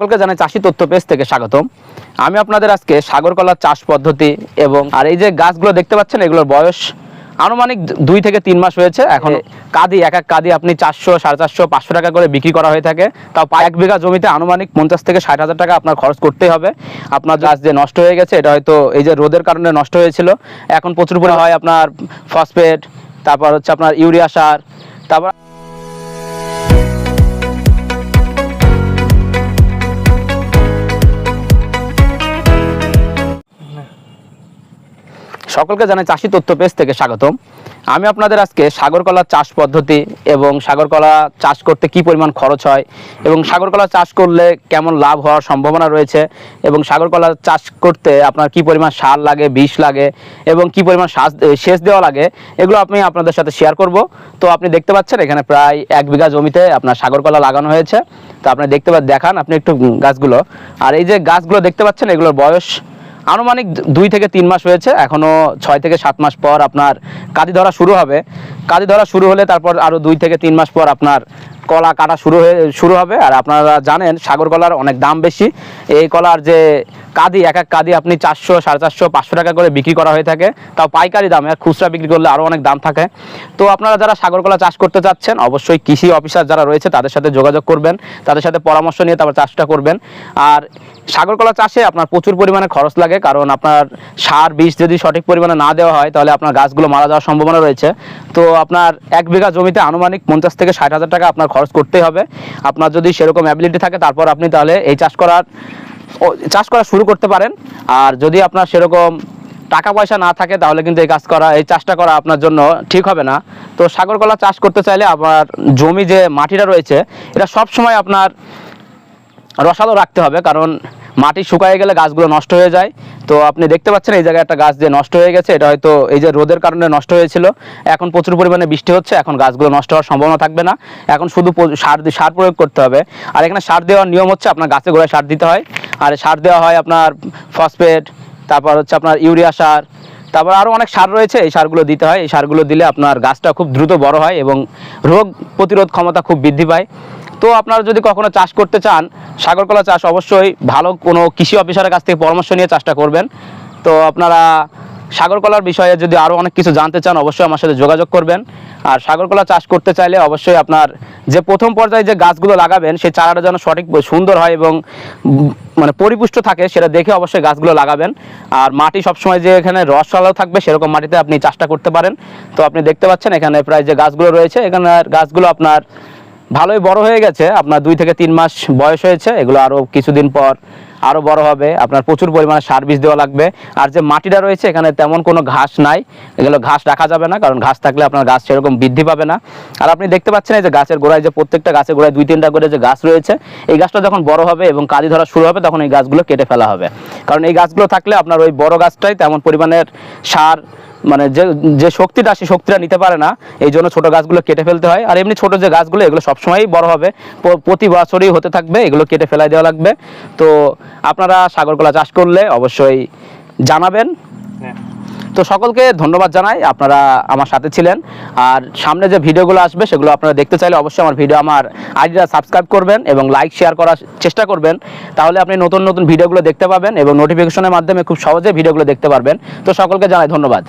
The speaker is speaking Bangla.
সকলকে জানাই চাষি তথ্য পেজ থেকে স্বাগতম। আমি আপনাদের আজকে সাগর কলার চাষ পদ্ধতি এবং আর এই যে গাছগুলো দেখতে পাচ্ছেন এগুলোর বয়স আনুমানিক দুই থেকে তিন মাস হয়েছে। এখন কাদি এক এক কাদি আপনি চারশো সাড়ে চারশো পাঁচশো টাকা করে বিক্রি করা হয়ে থাকে। তাও এক বিঘা জমিতে আনুমানিক পঞ্চাশ থেকে ষাট হাজার টাকা আপনার খরচ করতেই হবে। আপনার গাছ যে নষ্ট হয়ে গেছে এটা হয়তো এই যে রোদের কারণে নষ্ট হয়েছিল। এখন প্রচুর পরিমাণে হয় আপনার ফসফেট তারপর হচ্ছে আপনার ইউরিয়া সার তারপর সকলকে জানাই চাষি তথ্য পেজ থেকে স্বাগতম। আমি আপনাদের আজকে সাগর কলার চাষ পদ্ধতি এবং সাগর কলা চাষ করতে কি পরিমাণ খরচ হয় এবং সাগর কলা চাষ করলে কেমন লাভ হওয়ার সম্ভাবনা রয়েছে এবং সাগর কলা চাষ করতে আপনার কি পরিমাণ সার লাগে, বিষ লাগে এবং কি পরিমাণ সাজ সেচ দেওয়া লাগে, এগুলো আমি আপনাদের সাথে শেয়ার করব। তো আপনি দেখতে পাচ্ছেন এখানে প্রায় এক বিঘা জমিতে আপনার সাগর কলা লাগানো হয়েছে। তো আপনি দেখতে দেখান, আপনি একটু গাছগুলো। আর এই যে গাছগুলো দেখতে পাচ্ছেন, এগুলোর বয়স আনুমানিক দুই থেকে তিন মাস হয়েছে। এখনও ছয় থেকে সাত মাস পর আপনার কাজে ধরা শুরু হবে। কাদি ধরা শুরু হলে তারপর আরও দুই থেকে তিন মাস পর আপনার কলা কাটা শুরু হয়ে, শুরু হবে। আর আপনারা জানেন, সাগর কলার অনেক দাম বেশি। এই কলার যে কাদি, এক এক কাদি আপনি চারশো, সাড়ে চারশো, পাঁচশো টাকা করে বিক্রি করা হয়ে থাকে। তাও পাইকারি দামে, আর খুচরা বিক্রি করলে আরও অনেক দাম থাকে। তো আপনারা যারা সাগর কলা চাষ করতে চাচ্ছেন, অবশ্যই কৃষি অফিসার যারা রয়েছে, তাদের সাথে যোগাযোগ করবেন। তাদের সাথে পরামর্শ নিয়ে তারপর চাষটা করবেন। আর সাগর কলা চাষে আপনার প্রচুর পরিমাণে খরচ লাগে, কারণ আপনার সার, বীজ যদি সঠিক পরিমাণে না দেওয়া হয়, তাহলে আপনার গাছগুলো মারা যাওয়ার সম্ভাবনা রয়েছে। তো আপনার এক বিঘা জমিতে আনুমানিক পঞ্চাশ থেকে ষাট হাজার টাকা আপনার খরচ করতেই হবে। আপনার যদি সেরকম অ্যাবিলিটি থাকে, তারপর আপনি তাহলে এই চাষ করার চাষ করা শুরু করতে পারেন। আর যদি আপনার সেরকম টাকা পয়সা না থাকে, তাহলে কিন্তু এই কাজ করা, এই চাষটা করা আপনার জন্য ঠিক হবে না। তো সাগর কলা চাষ করতে চাইলে আপনার জমি যে মাটিটা রয়েছে, এটা সব সময় আপনার রসালো রাখতে হবে। কারণ মাটি শুকায় গেলে গাছগুলো নষ্ট হয়ে যায়। তো আপনি দেখতে পাচ্ছেন এই জায়গায় একটা গাছ যে নষ্ট হয়ে গেছে। এটা হয়তো এই যে রোদের কারণে নষ্ট হয়েছিল। এখন প্রচুর পরিমাণে বৃষ্টি হচ্ছে। এখন গাছগুলো নষ্ট হওয়ার সম্ভাবনা থাকবে না। এখন শুধু সার সার প্রয়োগ করতে হবে। আর এখানে সার দেওয়ার নিয়ম হচ্ছে আপনার গাছে গোড়ায় সার দিতে হয়। আর সার দেওয়া হয় আপনার ফসফেট, তারপর হচ্ছে আপনার ইউরিয়া সার। তারপর আরও অনেক সার রয়েছে। এই সারগুলো দিতে হয়। এই সারগুলো দিলে আপনার গাছটা খুব দ্রুত বড় হয় এবং রোগ প্রতিরোধ ক্ষমতা খুব বৃদ্ধি পায়। তো আপনারা যদি কখনো চাষ করতে চান, সাগরকলা চাষ অবশ্যই ভালো কোনো কৃষি অফিসারের কাছ থেকে পরামর্শ নিয়ে চাষটা করবেন। তো আপনারা সাগরকলার বিষয়ে যদি আরও অনেক কিছু জানতে চান, অবশ্যই আমার সাথে যোগাযোগ করবেন। আর সাগরকলা চাষ করতে চাইলে অবশ্যই আপনার যে প্রথম পর্যায়ে যে গাছগুলো লাগাবেন, সেই চারাটা যেন সঠিক সুন্দর হয় এবং মানে পরিপুষ্ট থাকে, সেটা দেখে অবশ্যই গাছগুলো লাগাবেন। আর মাটি সবসময় যে এখানে রসালো থাকবে, সেরকম মাটিতে আপনি চাষটা করতে পারেন। তো আপনি দেখতে পাচ্ছেন এখানে প্রায় যে গাছগুলো রয়েছে এখানে গাছগুলো আপনার ভালোই বড় হয়ে গেছে। আপনার দুই থেকে তিন মাস বয়স হয়েছে। এগুলো আরও কিছুদিন পর আরও বড় হবে। আপনার প্রচুর পরিমাণে সার বীজ দেওয়া লাগবে। আর যে মাটিটা রয়েছে, এখানে তেমন কোনো ঘাস নাই। এগুলো ঘাস রাখা যাবে না, কারণ ঘাস থাকলে আপনার গাছ সেরকম বৃদ্ধি পাবে না। আর আপনি দেখতে পাচ্ছেন এই যে গাছের গোড়ায়, যে প্রত্যেকটা গাছের গোড়ায় দুই, তিনটা করে যে গাছ রয়েছে, এই গাছটা যখন বড় হবে এবং কাদি ধরা শুরু হবে, তখন এই গাছগুলো কেটে ফেলা হবে। কারণ এই গাছগুলো থাকলে আপনার ওই বড় গাছটাই তেমন পরিমাণের সার মানে যে যে শক্তিটা সেই শক্তিটা নিতে পারে না এই জন্য ছোটো গাছগুলো কেটে ফেলতে হয়। আর এমনি ছোটো যে গাছগুলো এগুলো সবসময়ই বড় হবে। প্রতি বছরই হতে থাকবে এগুলো কেটে ফেলাই দেওয়া লাগবে। তো আপনারা সাগরকলা চাষ করলে অবশ্যই জানাবেন। তো সকলকে ধন্যবাদ জানাই আপনারা আমার সাথে ছিলেন। আর সামনে যে ভিডিওগুলো আসবে সেগুলো আপনারা দেখতে চাইলে অবশ্যই আমার ভিডিও আমার আইডিটা সাবস্ক্রাইব করবেন এবং লাইক শেয়ার করার চেষ্টা করবেন। তাহলে আপনি নতুন নতুন ভিডিওগুলো দেখতে পাবেন এবং নোটিফিকেশনের মাধ্যমে খুব সহজে ভিডিওগুলো দেখতে পারবেন। তো সকলকে জানাই ধন্যবাদ।